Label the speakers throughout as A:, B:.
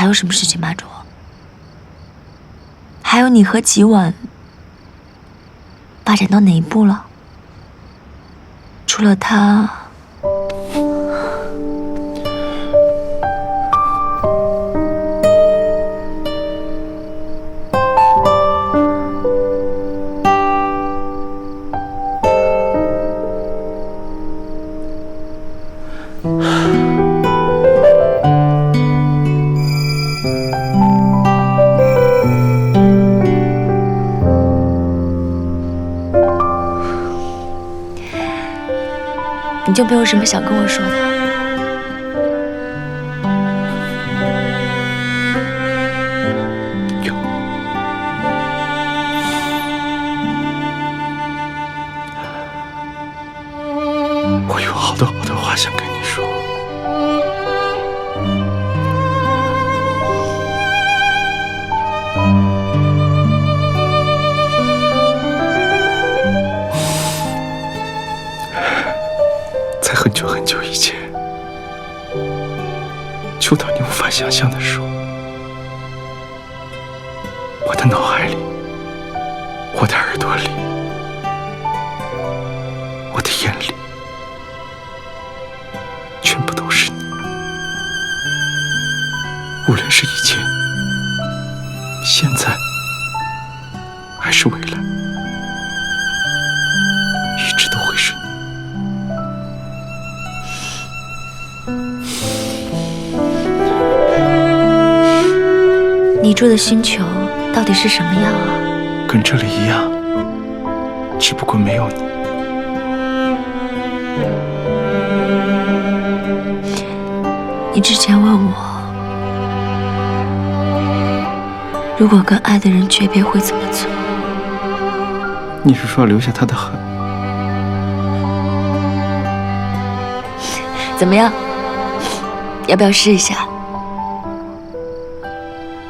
A: 还有什么事情瞒着我？还有你和吉婉发展到哪一步了？除了他。有没有什么想跟我说的？
B: 有，我有好多好多话想跟你说。想象的说，我的脑海里，我的耳朵里，我的眼里，全部都是你。无论是以前、
A: 住的星球到底是什么样啊？
B: 跟这里一样，只不过没有你。
A: 你之前问我，如果跟爱的人诀别会怎么做？
B: 你是说留下他的痕？
A: 怎么样？要不要试一下？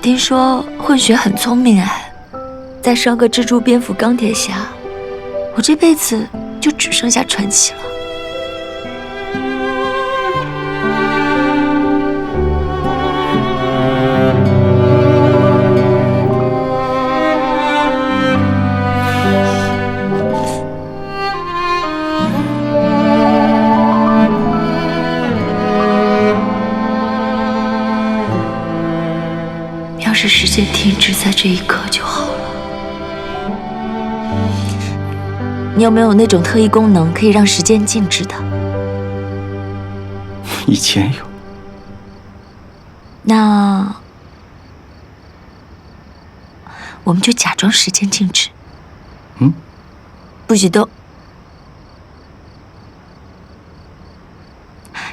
A: 听说混血很聪明哎，再生个蜘蛛、蝙蝠、钢铁侠，我这辈子就只剩下传奇了。是时间停止在这一刻就好了。你有没有那种特异功能，可以让时间静止的？
B: 以前有。
A: 那我们就假装时间静止。
B: 嗯。
A: 不许动。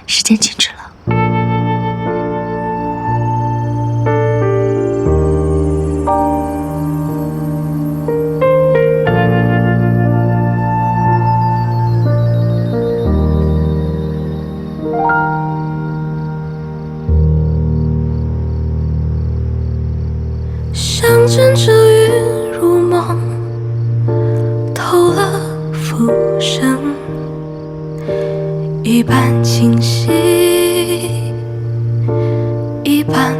A: 时间静止
C: 像。枕着云如梦，透了浮生，一半清晰，一半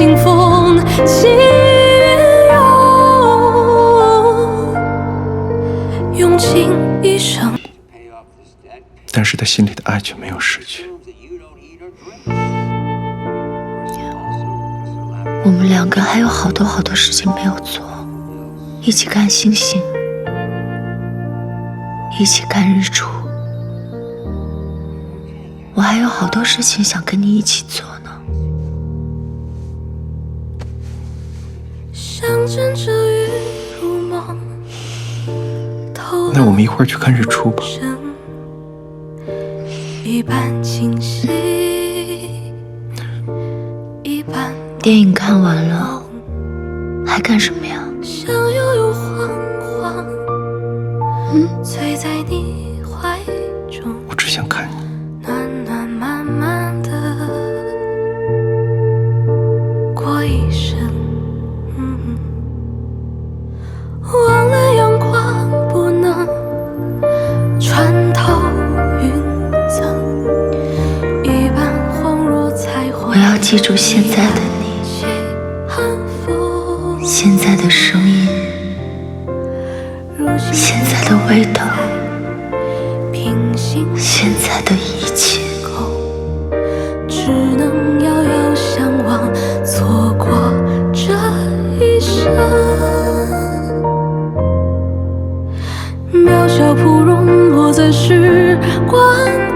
C: 动，我心风起云涌，用尽一生。
B: 但是他心里的爱却没有失去。
A: 我们两个还有好多好多事情没有做，一起看星星，一起看日出。我还有好多事情想跟你一起做
C: 那我们
B: 一会儿去看日出吧。
A: 电影看完了，还干什么呀？
B: 我只想。
C: 记住现在的你，
A: 现在的声音，
C: 现在的味道，现
A: 在的一切，
C: 只能遥遥相望，错过这一生。渺小蒲荣落在时光。